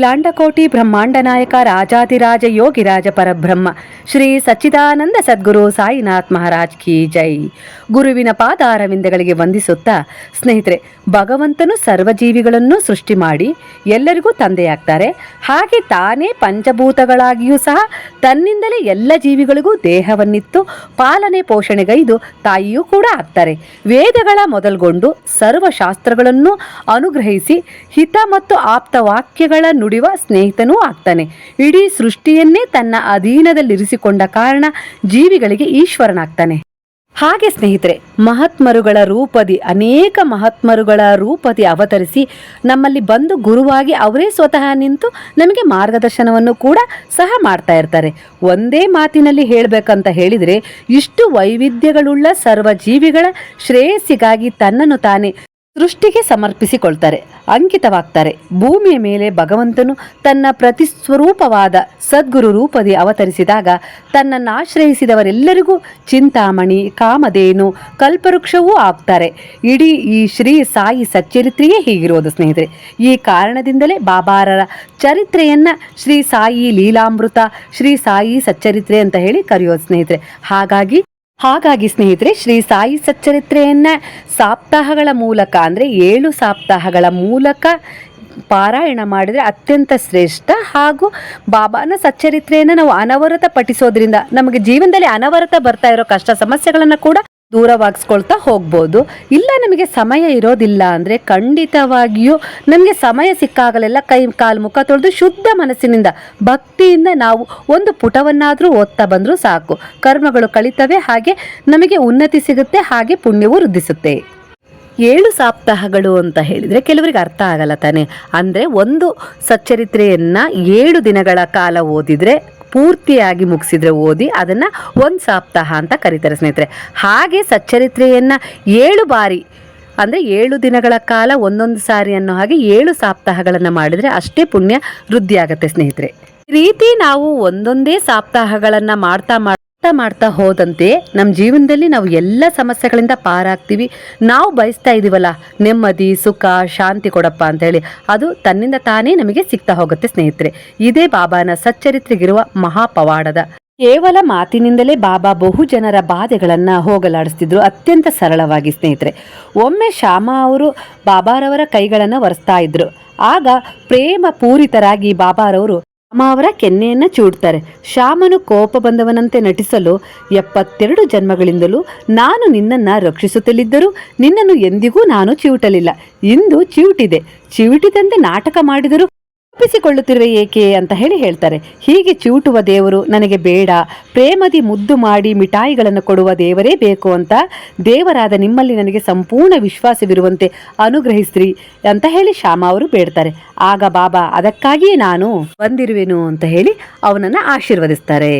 ಅಖಿಲಾಂಡಕೋಟಿ ಬ್ರಹ್ಮಾಂಡ ನಾಯಕ ರಾಜಾದಿರಾಜ ಯೋಗಿರಾಜ ಪರಬ್ರಹ್ಮ. ಶ್ರೀ ಸಚ್ಚಿದಾನಂದ ಸದ್ಗುರು ಸಾಯಿನಾಥ್ ಮಹಾರಾಜ್ ಕಿ ಜೈ. ಗುರುವಿನ ಪಾದಾರವಿಂದಗಳಿಗೆ ವಂದಿಸುತ್ತಾ ಸ್ನೇಹಿತರೆ, ಭಗವಂತನು ಸರ್ವಜೀವಿಗಳನ್ನು ಸೃಷ್ಟಿ ಮಾಡಿ ಎಲ್ಲರಿಗೂ ತಂದೆಯಾಗ್ತಾರೆ. ಹಾಗೆ ತಾನೇ ಪಂಚಭೂತಗಳಾಗಿಯೂ ಸಹ ತನ್ನಿಂದಲೇ ಎಲ್ಲ ಜೀವಿಗಳಿಗೂ ದೇಹವನ್ನಿತ್ತು, ಪಾಲನೆ ಪೋಷಣೆಗೈದು ತಾಯಿಯೂ ಕೂಡ ಆಗ್ತಾರೆ. ವೇದಗಳ ಮೊದಲ್ಗೊಂಡು ಸರ್ವಶಾಸ್ತ್ರಗಳನ್ನು ಅನುಗ್ರಹಿಸಿ ಹಿತ ಮತ್ತು ಆಪ್ತ ವಾಕ್ಯಗಳ ನುಡಿವ ಸ್ನೇಹಿತನೂ ಆಗ್ತಾನೆ. ಇಡೀ ಸೃಷ್ಟಿಯನ್ನೇ ತನ್ನ ಅಧೀನದಲ್ಲಿರಿಸಿಕೊಂಡ ಕಾರಣ ಜೀವಿಗಳಿಗೆ ಈಶ್ವರನಾಗ್ತಾನೆ. ಹಾಗೆ ಸ್ನೇಹಿತರೆ, ಮಹಾತ್ಮರುಗಳ ರೂಪದಿ, ಅನೇಕ ಮಹಾತ್ಮರುಗಳ ರೂಪದಿ ಅವತರಿಸಿ ನಮ್ಮಲ್ಲಿ ಬಂದು ಗುರುವಾಗಿ ಅವರೇ ಸ್ವತಃ ನಿಂತು ನಮಗೆ ಮಾರ್ಗದರ್ಶನವನ್ನು ಕೂಡ ಸಹ ಮಾಡ್ತಾ ಇರ್ತಾರೆ. ಒಂದೇ ಮಾತಿನಲ್ಲಿ ಹೇಳಬೇಕಂತ ಹೇಳಿದರೆ, ಇಷ್ಟು ವೈವಿಧ್ಯಗಳುಳ್ಳ ಸರ್ವ ಜೀವಿಗಳ ಶ್ರೇಯಸ್ಸಿಗಾಗಿ ತನ್ನನ್ನು ತಾನೇ ಸೃಷ್ಟಿಗೆ ಸಮರ್ಪಿಸಿಕೊಳ್ತಾರೆ, ಅಂಕಿತವಾಗ್ತಾರೆ. ಭೂಮಿಯ ಮೇಲೆ ಭಗವಂತನು ತನ್ನ ಪ್ರತಿ ಸ್ವರೂಪವಾದ ಸದ್ಗುರು ರೂಪದಿ ಅವತರಿಸಿದಾಗ ತನ್ನನ್ನು ಆಶ್ರಯಿಸಿದವರೆಲ್ಲರಿಗೂ ಚಿಂತಾಮಣಿ, ಕಾಮಧೇನು, ಕಲ್ಪವೃಕ್ಷವೂ ಆಗ್ತಾರೆ. ಇಡೀ ಈ ಶ್ರೀ ಸಾಯಿ ಸಚ್ಚರಿತ್ರೆಯೇ ಹೀಗಿರೋದು ಸ್ನೇಹಿತರೆ. ಈ ಕಾರಣದಿಂದಲೇ ಬಾಬಾರರ ಚರಿತ್ರೆಯನ್ನ ಶ್ರೀ ಸಾಯಿ ಲೀಲಾಮೃತ, ಶ್ರೀ ಸಾಯಿ ಸಚ್ಚರಿತ್ರೆ ಅಂತ ಹೇಳಿ ಕರೆಯೋದು ಸ್ನೇಹಿತರೆ. ಹಾಗಾಗಿ ಹಾಗಾಗಿ ಸ್ನೇಹಿತರೆ, ಶ್ರೀ ಸಾಯಿ ಸಚ್ಚರಿತ್ರೆಯನ್ನ ಸಾಪ್ತಾಹಗಳ ಮೂಲಕ, ಅಂದರೆ ಏಳು ಸಾಪ್ತಾಹಗಳ ಮೂಲಕ ಪಾರಾಯಣ ಮಾಡಿದರೆ ಅತ್ಯಂತ ಶ್ರೇಷ್ಠ. ಹಾಗೂ ಬಾಬಾನ ಸಚ್ಚರಿತ್ರೆಯನ್ನು ನಾವು ಅನವರತ ಪಠಿಸೋದ್ರಿಂದ ನಮಗೆ ಜೀವನದಲ್ಲಿ ಅನವರತ ಬರ್ತಾ ಇರೋ ಕಷ್ಟ ಸಮಸ್ಯೆಗಳನ್ನು ಕೂಡ ದೂರವಾಗಿಸ್ಕೊಳ್ತಾ ಹೋಗ್ಬೋದು. ಇಲ್ಲ ನಮಗೆ ಸಮಯ ಇರೋದಿಲ್ಲ ಅಂದರೆ ಖಂಡಿತವಾಗಿಯೂ ನಮಗೆ ಸಮಯ ಸಿಕ್ಕಾಗಲೆಲ್ಲ ಕೈ ಕಾಲು ಮುಖ ತೊಳೆದು ಶುದ್ಧ ಮನಸ್ಸಿನಿಂದ ಭಕ್ತಿಯಿಂದ ನಾವು ಒಂದು ಪುಟವನ್ನಾದರೂ ಓದ್ತಾ ಬಂದರೂ ಸಾಕು. ಕರ್ಮಗಳು ಕಳಿತವೆ, ಹಾಗೆ ನಮಗೆ ಉನ್ನತಿ ಸಿಗುತ್ತೆ, ಹಾಗೆ ಪುಣ್ಯವು ವೃದ್ಧಿಸುತ್ತೆ. ಏಳು ಸಾಪ್ತಾಹಗಳು ಅಂತ ಹೇಳಿದರೆ ಕೆಲವರಿಗೆ ಅರ್ಥ ಆಗಲ್ಲ ತಾನೆ. ಅಂದರೆ ಒಂದು ಸಚ್ಚರಿತ್ರೆಯನ್ನು ಏಳು ದಿನಗಳ ಕಾಲ ಓದಿದರೆ ಪೂರ್ತಿಯಾಗಿ ಮುಗಿಸಿದ್ರೆ ಓದಿ ಅದನ್ನು ಒಂದು ಸಪ್ತಾಹ ಅಂತ ಕರೀತಾರೆ ಸ್ನೇಹಿತರೆ. ಹಾಗೆ ಸಚ್ಚರಿತ್ರೆಯನ್ನು ಏಳು ಬಾರಿ, ಅಂದರೆ ಏಳು ದಿನಗಳ ಕಾಲ ಒಂದೊಂದು ಸಾರಿ ಅನ್ನೋ ಹಾಗೆ ಏಳು ಸಪ್ತಾಹಗಳನ್ನು ಮಾಡಿದರೆ ಅಷ್ಟೇ ಪುಣ್ಯ ವೃದ್ಧಿಯಾಗತ್ತೆ ಸ್ನೇಹಿತರೆ. ಈ ರೀತಿ ನಾವು ಒಂದೊಂದೇ ಸಪ್ತಾಹಗಳನ್ನು ಮಾಡ್ತಾ ಮಾಡ್ತಾ ಮಾಡ್ತಾ ಹೋದಂತೆ ನಮ್ಮ ಜೀವನದಲ್ಲಿ ನಾವು ಎಲ್ಲ ಸಮಸ್ಯೆಗಳಿಂದ ಪಾರಾಗ್ತೀವಿ. ನಾವು ಬಯಸ್ತಾ ಇದೀವಲ್ಲ, ನೆಮ್ಮದಿ, ಸುಖ, ಶಾಂತಿ ಕೊಡಪ್ಪ ಅಂತ ಹೇಳಿ. ಅದು ತನ್ನಿಂದ ತಾನೇ ನಮಗೆ ಸಿಗ್ತಾ ಹೋಗುತ್ತೆ ಸ್ನೇಹಿತರೆ. ಇದೇ ಬಾಬಾನ ಸಚ್ಚರಿತ್ರೆಗಿರುವ ಮಹಾಪವಾಡದ. ಕೇವಲ ಮಾತಿನಿಂದಲೇ ಬಾಬಾ ಬಹು ಜನರ ಬಾಧೆಗಳನ್ನು ಹೋಗಲಾಡಿಸ್ತಿದ್ರು ಅತ್ಯಂತ ಸರಳವಾಗಿ ಸ್ನೇಹಿತರೆ. ಒಮ್ಮೆ ಶ್ಯಾಮ ಅವರು ಬಾಬಾರವರ ಕೈಗಳನ್ನು ಒರೆಸ್ತಾ ಇದ್ರು. ಆಗ ಪ್ರೇಮ ಪೂರಿತರಾಗಿ ಬಾಬಾರವರು ಶ್ಯಾಮ ಅವರ ಕೆನ್ನೆಯನ್ನ ಚೂಡ್ತಾರೆ. ಶ್ಯಾಮನು ಕೋಪ ಬಂದವನಂತೆ ನಟಿಸಲು ಎಪ್ಪತ್ತೆರಡು ಜನ್ಮಗಳಿಂದಲೂ ನಾನು ನಿನ್ನನ್ನ ರಕ್ಷಿಸುತ್ತಲಿದ್ದರೂ ನಿನ್ನನ್ನು ಎಂದಿಗೂ ನಾನು ಚಿವುಟಲಿಲ್ಲ. ಇಂದು ಚಿವುಟಿದೆ. ಚಿವುಟಿದಂತೆ ನಾಟಕ ಮಾಡಿದರೂ ತಪ್ಪಿಸಿಕೊಳ್ಳುತ್ತಿರುವೆ ಏಕೆ ಅಂತ ಹೇಳಿ ಹೇಳ್ತಾರೆ. ಹೀಗೆ ಚೂಟುವ ದೇವರು ನನಗೆ ಬೇಡ, ಪ್ರೇಮದಿ ಮುದ್ದು ಮಾಡಿ ಮಿಠಾಯಿಗಳನ್ನು ಕೊಡುವ ದೇವರೇ ಬೇಕು ಅಂತ ದೇವರಾದ ನಿಮ್ಮಲ್ಲಿ ನನಗೆ ಸಂಪೂರ್ಣ ವಿಶ್ವಾಸವಿರುವಂತೆ ಅನುಗ್ರಹಿಸ್ರಿ ಅಂತ ಹೇಳಿ ಶ್ಯಾಮ ಅವರು ಬೇಡ್ತಾರೆ. ಆಗ ಬಾಬಾ ಅದಕ್ಕಾಗಿಯೇ ನಾನು ಬಂದಿರುವೆನು ಅಂತ ಹೇಳಿ ಅವನನ್ನು ಆಶೀರ್ವದಿಸ್ತಾರೆ.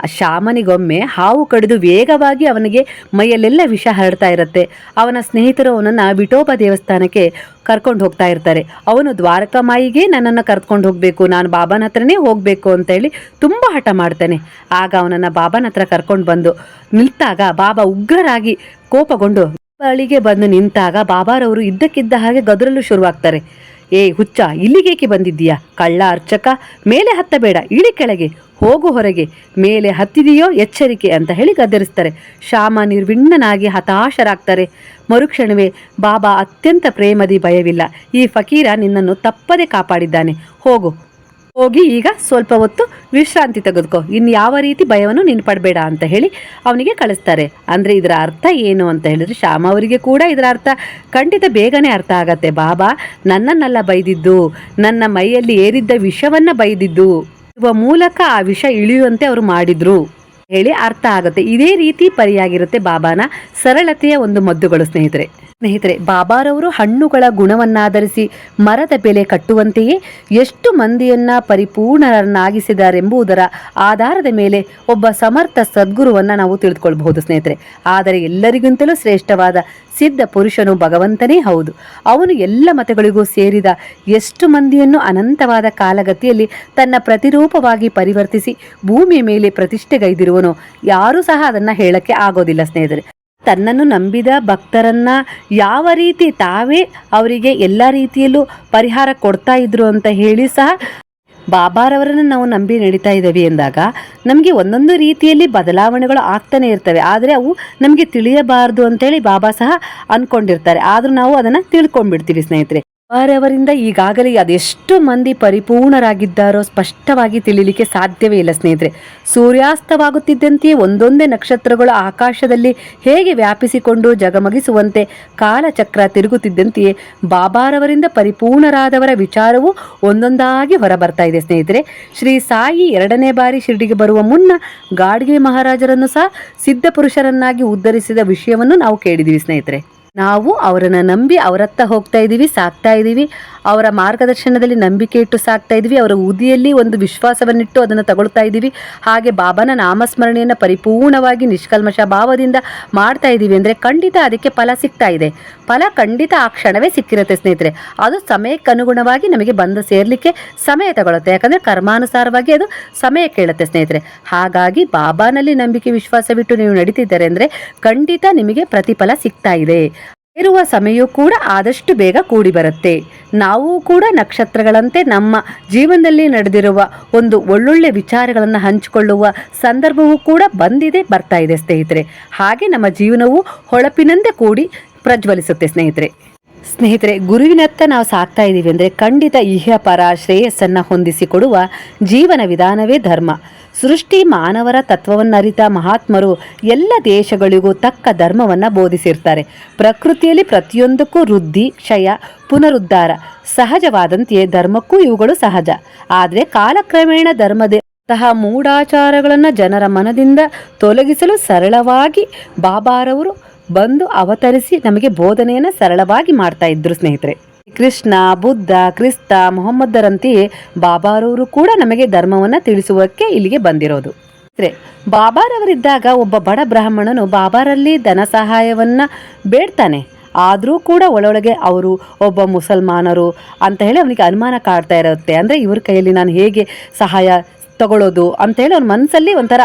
ಆ ಶಾಮನಿಗೊಮ್ಮೆ ಹಾವು ಕಡಿದು ವೇಗವಾಗಿ ಅವನಿಗೆ ಮೈಯಲ್ಲೆಲ್ಲ ವಿಷ ಹರಡ್ತಾ ಇರುತ್ತೆ. ಅವನ ಸ್ನೇಹಿತರು ಅವನನ್ನು ವಿಠೋಬ ದೇವಸ್ಥಾನಕ್ಕೆ ಕರ್ಕೊಂಡು ಹೋಗ್ತಾ ಇರ್ತಾರೆ. ಅವನು ದ್ವಾರಕಾಮಾಯಿಗೆ ನನ್ನನ್ನು ಕರ್ಕೊಂಡು ಹೋಗಬೇಕು, ನಾನು ಬಾಬನ ಹತ್ರನೇ ಹೋಗಬೇಕು ಅಂತೇಳಿ ತುಂಬ ಹಠ ಮಾಡ್ತಾನೆ. ಆಗ ಅವನನ್ನು ಬಾಬಾನ ಹತ್ರ ಕರ್ಕೊಂಡು ಬಂದು ನಿಲ್ತಾಗ ಬಾಬಾ ಉಗ್ರರಾಗಿ ಕೋಪಗೊಂಡು ಬಳಿಗೆ ಬಂದು ನಿಂತಾಗ ಬಾಬಾರವರು ಇದ್ದಕ್ಕಿದ್ದ ಹಾಗೆ ಗದರಲು ಶುರುವಾಗ್ತಾರೆ. ಏ ಹುಚ್ಚ, ಇಲ್ಲಿಗೇಕೆ ಬಂದಿದ್ದೀಯಾ? ಕಳ್ಳ ಅರ್ಚಕ, ಮೇಲೆ ಹತ್ತಬೇಡ ಇಳಿ ಕೆಳಗೆ. ಹೋಗು ಹೊರಗೆ, ಮೇಲೆ ಹತ್ತಿದೆಯೋ ಎಚ್ಚರಿಕೆ ಅಂತ ಹೇಳಿ ಗದರಿಸ್ತಾರೆ. ಶ್ಯಾಮ ನಿರ್ವಿಣ್ಣನಾಗಿ ಹತಾಶರಾಗ್ತಾರೆ. ಮರುಕ್ಷಣವೇ ಬಾಬಾ ಅತ್ಯಂತ ಪ್ರೇಮದಿ ಭಯವಿಲ್ಲ. ಈ ಫಕೀರ ನಿನ್ನನ್ನು ತಪ್ಪದೆ ಕಾಪಾಡಿದ್ದಾನೆ. ಹೋಗು. ಹೋಗಿ ಈಗ ಸ್ವಲ್ಪ ಹೊತ್ತು ವಿಶ್ರಾಂತಿ ತೆಗೆದುಕೋ. ಇನ್ನು ಯಾವ ರೀತಿ ಭಯವನ್ನು ನೀನು ಪಡಬೇಡ ಅಂತ ಹೇಳಿ ಅವನಿಗೆ ಕಳಿಸ್ತಾರೆ. ಅಂದರೆ ಇದರ ಅರ್ಥ ಏನು ಅಂತ ಹೇಳಿದ್ರೆ ಶ್ಯಾಮ ಅವರಿಗೆ ಕೂಡ ಇದರ ಅರ್ಥ. ಖಂಡಿತ ಬೇಗನೆ ಅರ್ಥ ಆಗತ್ತೆ. ಬಾಬಾ ನನ್ನನ್ನೆಲ್ಲ ಬೈದಿದ್ದು, ನನ್ನ ಮೈಯಲ್ಲಿ ಏರಿದ್ದ ವಿಷವನ್ನು ಬೈದಿದ್ದು. ಇವ ಮೂಲಕ ಆ ವಿಷ ಇಳಿಯುವಂತೆ ಅವರು ಮಾಡಿದ್ರು. ಹೇಳಿ ಅರ್ಥ ಆಗುತ್ತೆ. ಇದೇ ರೀತಿ ಪರಿಯಾಗಿರುತ್ತೆ ಬಾಬಾನ ಸರಳತೆಯ ಒಂದು ಮದ್ದುಗಳು ಸ್ನೇಹಿತರೆ. ಸ್ನೇಹಿತರೆ, ಬಾಬಾರವರು ಹಣ್ಣುಗಳ ಗುಣವನ್ನಾಧರಿಸಿ ಮರದ ಬೆಲೆ ಕಟ್ಟುವಂತೆಯೇ ಎಷ್ಟು ಮಂದಿಯನ್ನ ಪರಿಪೂರ್ಣರನ್ನಾಗಿಸಿದಾರೆಂಬುದರ ಆಧಾರದ ಮೇಲೆ ಒಬ್ಬ ಸಮರ್ಥ ಸದ್ಗುರುವನ್ನ ನಾವು ತಿಳಿದುಕೊಳ್ಳಬಹುದು ಸ್ನೇಹಿತರೆ. ಆದರೆ ಎಲ್ಲರಿಗಿಂತಲೂ ಶ್ರೇಷ್ಠವಾದ ಸಿದ್ಧ ಪುರುಷನು ಭಗವಂತನೇ ಹೌದು. ಅವನು ಎಲ್ಲ ಮತಗಳಿಗೂ ಸೇರಿದ ಎಷ್ಟು ಮಂದಿಯನ್ನು ಅನಂತವಾದ ಕಾಲಗತಿಯಲ್ಲಿ ತನ್ನ ಪ್ರತಿರೂಪವಾಗಿ ಪರಿವರ್ತಿಸಿ ಭೂಮಿಯ ಮೇಲೆ ಪ್ರತಿಷ್ಠೆಗೈದಿರುವನು ಯಾರೂ ಸಹ ಅದನ್ನು ಹೇಳಕ್ಕೆ ಆಗೋದಿಲ್ಲ ಸ್ನೇಹಿತರೆ. ತನ್ನನ್ನು ನಂಬಿದ ಭಕ್ತರನ್ನ ಯಾವ ರೀತಿ ತಾವೇ ಅವರಿಗೆ ಎಲ್ಲ ರೀತಿಯಲ್ಲೂ ಪರಿಹಾರ ಕೊಡ್ತಾ ಇದ್ರು ಅಂತ ಹೇಳಿ ಸಹ ಬಾಬಾರವರನ್ನು ನಾವು ನಂಬಿ ನಡೀತಾ ಇದ್ದೇವೆ ಎಂದಾಗ ನಮಗೆ ಒಂದೊಂದು ರೀತಿಯಲ್ಲಿ ಬದಲಾವಣೆಗಳು ಆಗ್ತಾನೆ ಇರ್ತವೆ. ಆದರೆ ಅವು ನಮಗೆ ತಿಳಿಯಬಾರದು ಅಂತೇಳಿ ಬಾಬಾ ಸಹ ಅಂದ್ಕೊಂಡಿರ್ತಾರೆ ಆದರೂ ನಾವು ಅದನ್ನು ತಿಳ್ಕೊಂಡ್ಬಿಡ್ತೀವಿ ಸ್ನೇಹಿತರೆ. ಬಾಬಾರವರಿಂದ ಈಗಾಗಲೇ ಅದೆಷ್ಟು ಮಂದಿ ಪರಿಪೂರ್ಣರಾಗಿದ್ದಾರೋ ಸ್ಪಷ್ಟವಾಗಿ ತಿಳಿಲಿಕ್ಕೆ ಸಾಧ್ಯವೇ ಇಲ್ಲ ಸ್ನೇಹಿತರೆ. ಸೂರ್ಯಾಸ್ತವಾಗುತ್ತಿದ್ದಂತೆಯೇ ಒಂದೊಂದೇ ನಕ್ಷತ್ರಗಳು ಆಕಾಶದಲ್ಲಿ ಹೇಗೆ ವ್ಯಾಪಿಸಿಕೊಂಡು ಜಗಮಗಿಸುವಂತೆ ಕಾಲಚಕ್ರ ತಿರುಗುತ್ತಿದ್ದಂತೆಯೇ ಬಾಬಾರವರಿಂದ ಪರಿಪೂರ್ಣರಾದವರ ವಿಚಾರವು ಒಂದೊಂದಾಗಿ ಹೊರಬರ್ತಾ ಇದೆ ಸ್ನೇಹಿತರೆ. ಶ್ರೀ ಸಾಯಿ ಎರಡನೇ ಬಾರಿ ಶಿರಡಿಗೆ ಬರುವ ಮುನ್ನ ಗಾಡ್ಗೆ ಮಹಾರಾಜರನ್ನು ಸಹ ಸಿದ್ಧ ಪುರುಷರನ್ನಾಗಿ ಉದ್ಧರಿಸಿದ ವಿಷಯವನ್ನು ನಾವು ಕೇಳಿದ್ದೀವಿ ಸ್ನೇಹಿತರೆ. ನಾವು ಅವರನ್ನು ನಂಬಿ ಅವರತ್ತ ಹೋಗ್ತಾ ಇದ್ದೀವಿ ಸಾಕ್ತಾ ಇದ್ದೀವಿ ಅವರ ಮಾರ್ಗದರ್ಶನದಲ್ಲಿ ನಂಬಿಕೆ ಇಟ್ಟು ಸಾಕ್ತಾ ಇದ್ದೀವಿ ಅವರ ಉದಿಯಲ್ಲಿ ಒಂದು ವಿಶ್ವಾಸವನ್ನಿಟ್ಟು ಅದನ್ನು ತಗೊಳ್ತಾ ಇದ್ದೀವಿ ಹಾಗೆ ಬಾಬಾನ ನಾಮಸ್ಮರಣೆಯನ್ನು ಪರಿಪೂರ್ಣವಾಗಿ ನಿಷ್ಕಲ್ಮಶ ಭಾವದಿಂದ ಮಾಡ್ತಾ ಇದ್ದೀವಿ ಅಂದರೆ ಖಂಡಿತ ಅದಕ್ಕೆ ಫಲ ಸಿಗ್ತಾ ಇದೆ. ಫಲ ಖಂಡಿತ ಆ ಕ್ಷಣವೇ ಸಿಕ್ಕಿರುತ್ತೆ ಸ್ನೇಹಿತರೆ. ಅದು ಸಮಯಕ್ಕೆ ಅನುಗುಣವಾಗಿ ನಮಗೆ ಬಂದು ಸೇರಲಿಕ್ಕೆ ಸಮಯ ತಗೊಳುತ್ತೆ. ಯಾಕಂದರೆ ಕರ್ಮಾನುಸಾರವಾಗಿ ಅದು ಸಮಯ ಕೇಳುತ್ತೆ ಸ್ನೇಹಿತರೆ. ಹಾಗಾಗಿ ಬಾಬಾನಲ್ಲಿ ನಂಬಿಕೆ ವಿಶ್ವಾಸವಿಟ್ಟು ನೀವು ನಡೀತಿದ್ದಾರೆ ಅಂದರೆ ಖಂಡಿತ ನಿಮಗೆ ಪ್ರತಿಫಲ ಸಿಗ್ತಾ ಇದೆ. ಇರುವ ಸಮಯವೂ ಕೂಡ ಆದಷ್ಟು ಬೇಗ ಕೂಡಿ ಬರುತ್ತೆ. ನಾವು ಕೂಡ ನಕ್ಷತ್ರಗಳಂತೆ ನಮ್ಮ ಜೀವನದಲ್ಲಿ ನಡೆದಿರುವ ಒಂದು ಒಳ್ಳೊಳ್ಳೆ ವಿಚಾರಗಳನ್ನು ಹಂಚಿಕೊಳ್ಳುವ ಸಂದರ್ಭವೂ ಕೂಡ ಬಂದಿದೆ, ಬರ್ತಾ ಇದೆ ಸ್ನೇಹಿತರೆ. ಹಾಗೆ ನಮ್ಮ ಜೀವನವು ಹೊಳಪಿನಂತೆ ಕೂಡಿ ಪ್ರಜ್ವಲಿಸುತ್ತೆ ಸ್ನೇಹಿತರೆ. ಸ್ನೇಹಿತರೆ, ಗುರುವಿನತ್ತ ನಾವು ಸಾಕ್ತಾ ಇದ್ದೀವಿ ಅಂದರೆ ಖಂಡಿತ ಇಹ್ಯಪರ ಶ್ರೇಯಸ್ಸನ್ನು ಹೊಂದಿಸಿಕೊಡುವ ಜೀವನ ವಿಧಾನವೇ ಧರ್ಮ. ಸೃಷ್ಟಿ ಮಾನವರ ತತ್ವವನ್ನರಿತ ಮಹಾತ್ಮರು ಎಲ್ಲ ದೇಶಗಳಿಗೂ ತಕ್ಕ ಧರ್ಮವನ್ನು ಬೋಧಿಸಿರ್ತಾರೆ. ಪ್ರಕೃತಿಯಲ್ಲಿ ಪ್ರತಿಯೊಂದಕ್ಕೂ ವೃದ್ಧಿ, ಕ್ಷಯ, ಪುನರುದ್ಧಾರ ಸಹಜವಾದಂತೆಯೇ ಧರ್ಮಕ್ಕೂ ಇವುಗಳು ಸಹಜ. ಆದರೆ ಕಾಲಕ್ರಮೇಣ ಧರ್ಮದ ತಹ ಮೂಢಾಚಾರಗಳನ್ನು ಜನರ ಮನದಿಂದ ತೊಲಗಿಸಲು ಸರಳವಾಗಿ ಬಾಬಾರವರು ಬಂದು ಅವತರಿಸಿ ನಮಗೆ ಬೋಧನೆಯನ್ನು ಸರಳವಾಗಿ ಮಾಡ್ತಾ ಇದ್ರು ಸ್ನೇಹಿತರೆ. ಕೃಷ್ಣ, ಬುದ್ಧ, ಕ್ರಿಸ್ತ, ಮೊಹಮ್ಮದರಂತೆಯೇ ಬಾಬಾರವರು ಕೂಡ ನಮಗೆ ಧರ್ಮವನ್ನು ತಿಳಿಸುವಕ್ಕೆ ಇಲ್ಲಿಗೆ ಬಂದಿರೋದು. ಬಾಬಾರವರಿದ್ದಾಗ ಒಬ್ಬ ಬಡ ಬ್ರಾಹ್ಮಣನು ಬಾಬಾರಲ್ಲಿ ಧನ ಸಹಾಯವನ್ನ ಬೇಡ್ತಾನೆ. ಆದರೂ ಕೂಡ ಒಳೊಳಗೆ ಅವರು ಒಬ್ಬ ಮುಸಲ್ಮಾನರು ಅಂತ ಹೇಳಿ ಅವನಿಗೆ ಅನುಮಾನ ಕಾಡ್ತಾ ಇರುತ್ತೆ. ಅಂದರೆ ಇವ್ರ ಕೈಯಲ್ಲಿ ನಾನು ಹೇಗೆ ಸಹಾಯ ತಗೊಳ್ಳೋದು ಅಂತ ಹೇಳಿ ಅವ್ನ ಮನಸ್ಸಲ್ಲಿ ಒಂಥರ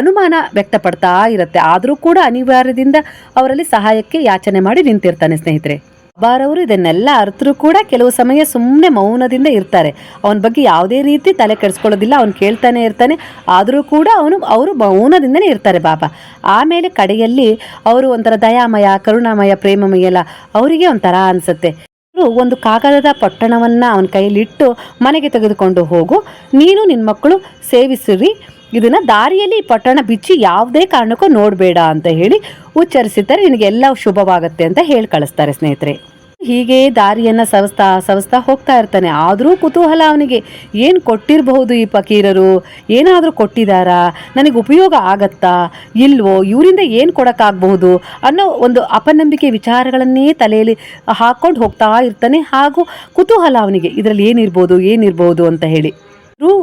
ಅನುಮಾನ ವ್ಯಕ್ತಪಡ್ತಾ ಇರುತ್ತೆ. ಆದರೂ ಕೂಡ ಅನಿವಾರ್ಯದಿಂದ ಅವರಲ್ಲಿ ಸಹಾಯಕ್ಕೆ ಯಾಚನೆ ಮಾಡಿ ನಿಂತಿರ್ತಾನೆ ಸ್ನೇಹಿತರೆ. ಬಾರವರು ಇದನ್ನೆಲ್ಲ ಅರ್ಥರು ಕೂಡ ಕೆಲವು ಸಮಯ ಸುಮ್ಮನೆ ಮೌನದಿಂದ ಇರ್ತಾರೆ. ಅವನ ಬಗ್ಗೆ ಯಾವುದೇ ರೀತಿ ತಲೆ ಕೆಡಿಸ್ಕೊಳ್ಳೋದಿಲ್ಲ, ಅವನು ಕೇಳ್ತಾನೆ ಇರ್ತಾನೆ. ಆದರೂ ಕೂಡ ಅವನು, ಅವರು ಮೌನದಿಂದನೇ ಇರ್ತಾರೆ ಬಾಬಾ ಆಮೇಲೆ ಕಡೆಯಲ್ಲಿ ಅವರು ಒಂಥರ ದಯಾಮಯ, ಕರುಣಾಮಯ, ಪ್ರೇಮಮಯ ಎಲ್ಲ ಅವರಿಗೆ ಒಂಥರ ಅನಿಸುತ್ತೆ. ಒಂದು ಕಾಗದದ ಪೊಟ್ಟಣವನ್ನು ಅವನ ಕೈಯಲ್ಲಿಟ್ಟು ಮನೆಗೆ ತೆಗೆದುಕೊಂಡು ಹೋಗು, ನೀನು ನಿನ್ನ ಮಕ್ಕಳು ಸೇವಿಸಿರಿ ಇದನ್ನ ದಾರಿಯಲ್ಲಿ ಪಟ್ಟಣ ಬಿಚ್ಚಿ ಯಾವುದೇ ಕಾರಣಕ್ಕೂ ನೋಡಬೇಡ ಅಂತ ಹೇಳಿ ಉಚ್ಚರಿಸಿದ್ದಾರೆ ನಿನಗೆಲ್ಲ ಶುಭವಾಗುತ್ತೆ ಅಂತ ಹೇಳಿ ಕಳಿಸ್ತಾರೆ ಸ್ನೇಹಿತರೆ. ಹೀಗೆ ದಾರಿಯನ್ನು ಸವಸ್ತಾ ಸವಸ್ತಾ ಹೋಗ್ತಾ ಇರ್ತಾನೆ. ಆದರೂ ಕುತೂಹಲ ಅವನಿಗೆ, ಏನು ಕೊಟ್ಟಿರಬಹುದು ಈ ಫಕೀರರು? ಏನಾದರೂ ಕೊಟ್ಟಿದ್ದಾರಾ ನನಗೆ ಉಪಯೋಗ ಆಗತ್ತಾ? ಇಲ್ವೋ? ಇವರಿಂದ ಏನು ಕೊಡೋಕ್ಕಾಗಬಹುದು? ಅನ್ನೋ ಒಂದು ಅಪನಂಬಿಕೆ ವಿಚಾರಗಳನ್ನೇ ತಲೆಯಲ್ಲಿ ಹಾಕ್ಕೊಂಡು ಹೋಗ್ತಾ ಇರ್ತಾನೆ. ಹಾಗೂ ಕುತೂಹಲ ಅವನಿಗೆ, ಇದರಲ್ಲಿ ಏನಿರ್ಬೋದು? ಏನಿರ್ಬೋದು? ಅಂತ ಹೇಳಿ.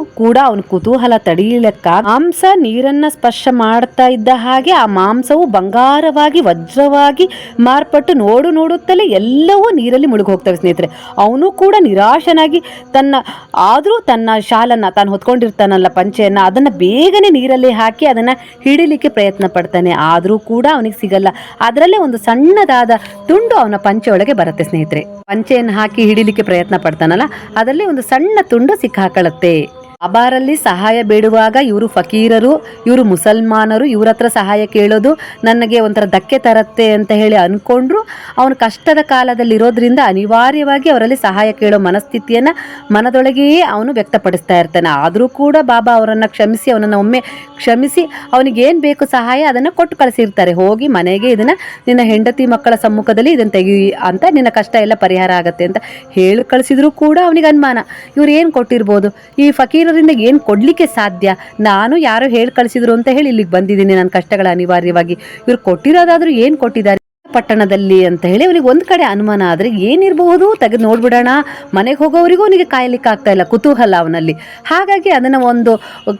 ಕೂಡ ಅವನ ಕುತೂಹಲ ತಡೆಯಲಿಕ್ಕ ಮಾಂಸ ನೀರನ್ನ ಸ್ಪರ್ಶ ಮಾಡ್ತಾ ಇದ್ದ ಹಾಗೆ ಆ ಮಾಂಸವು ಬಂಗಾರವಾಗಿ, ವಜ್ರವಾಗಿ ಮಾರ್ಪಟ್ಟು ನೋಡು ನೋಡುತ್ತಲೇ ಎಲ್ಲವೂ ನೀರಲ್ಲಿ ಮುಳುಗಿ ಹೋಗ್ತವೆ ಸ್ನೇಹಿತರೆ. ಅವನು ಕೂಡ ನಿರಾಶನಾಗಿ ತನ್ನ, ಆದರೂ ತನ್ನ ಶಾಲನ್ನ ತಾನು ಹೊತ್ಕೊಂಡಿರ್ತಾನಲ್ಲ ಪಂಚೆಯನ್ನ, ಅದನ್ನ ಬೇಗನೆ ನೀರಲ್ಲಿ ಹಾಕಿ ಅದನ್ನ ಹಿಡಿಲಿಕ್ಕೆ ಪ್ರಯತ್ನ ಪಡ್ತಾನೆ. ಆದರೂ ಕೂಡ ಅವನಿಗೆ ಸಿಗಲ್ಲ. ಅದರಲ್ಲೇ ಒಂದು ಸಣ್ಣದಾದ ತುಂಡು ಅವನ ಪಂಚೆ ಒಳಗೆ ಬರುತ್ತೆ ಸ್ನೇಹಿತರೆ. ಪಂಚೆಯನ್ನು ಹಾಕಿ ಹಿಡಿಲಿಕ್ಕೆ ಪ್ರಯತ್ನ ಪಡ್ತಾನಲ್ಲ ಅದರಲ್ಲಿ ಒಂದು ಸಣ್ಣ ತುಂಡು ಸಿಕ್ಕಾಕೊಳ್ಳುತ್ತೆ. ಬಾಬಾರಲ್ಲಿ ಸಹಾಯ ಬೇಡುವಾಗ ಇವರು ಫಕೀರರು, ಇವರು ಮುಸಲ್ಮಾನರು ಇವ್ರ ಹತ್ರ ಸಹಾಯ ಕೇಳೋದು ನನಗೆ ಒಂಥರ ಧಕ್ಕೆ ತರತ್ತೆ ಅಂತ ಹೇಳಿ ಅಂದ್ಕೊಂಡ್ರು ಅವನು ಕಷ್ಟದ ಕಾಲದಲ್ಲಿರೋದ್ರಿಂದ ಅನಿವಾರ್ಯವಾಗಿ ಅವರಲ್ಲಿ ಸಹಾಯ ಕೇಳೋ ಮನಸ್ಥಿತಿಯನ್ನು ಮನದೊಳಗೆಯೇ ಅವನು ವ್ಯಕ್ತಪಡಿಸ್ತಾ ಇರ್ತಾನೆ. ಆದರೂ ಕೂಡ ಬಾಬಾ ಅವರನ್ನು ಕ್ಷಮಿಸಿ, ಅವನನ್ನು ಒಮ್ಮೆ ಕ್ಷಮಿಸಿ ಅವನಿಗೇನು ಬೇಕು ಸಹಾಯ ಅದನ್ನು ಕೊಟ್ಟು ಕಳಿಸಿರ್ತಾರೆ. ಹೋಗಿ ಮನೆಗೆ ಇದನ್ನು ನಿನ್ನ ಹೆಂಡತಿ ಮಕ್ಕಳ ಸಮ್ಮುಖದಲ್ಲಿ ಇದನ್ನು ತೆಗಿ ಅಂತ ನಿನ್ನ ಕಷ್ಟ ಎಲ್ಲ ಪರಿಹಾರ ಆಗುತ್ತೆ ಅಂತ ಹೇಳಿ ಕಳಿಸಿದ್ರು ಕೂಡ ಅವನಿಗೆ ಅನುಮಾನ. ಇವ್ರು ಏನು ಕೊಟ್ಟಿರ್ಬೋದು? ಈ ಫಕೀರರಿಂದ ಏನು ಕೊಡ್ಲಿಕ್ಕೆ ಸಾಧ್ಯ? ನಾನು ಯಾರು ಹೇಳಿ ಕಳಿಸಿದ್ರು ಅಂತ ಹೇಳಿ ಇಲ್ಲಿಗೆ ಬಂದಿದ್ದೀನಿ. ನನ್ನ ಕಷ್ಟಗಳ ಅನಿವಾರ್ಯವಾಗಿ. ಇವ್ರು ಕೊಟ್ಟಿರೋದಾದರೂ ಏನು ಕೊಟ್ಟಿದ್ದಾರೆ? ಪಟ್ಟಣದಲ್ಲಿ ಅಂತ ಹೇಳಿ ಅವನಿಗೆ ಒಂದು ಕಡೆ ಅನುಮಾನ ಆದರೆ ಏನಿರಬಹುದು? ತೆಗೆದು ನೋಡ್ಬಿಡೋಣ. ಮನೆಗೆ ಹೋಗೋವರಿಗೂ ಅವನಿಗೆ ಕಾಯಲಿಕ್ಕೆ ಆಗ್ತಾ ಇಲ್ಲ, ಕುತೂಹಲ ಅವನಲ್ಲಿ. ಹಾಗಾಗಿ ಅದನ್ನು ಒಂದು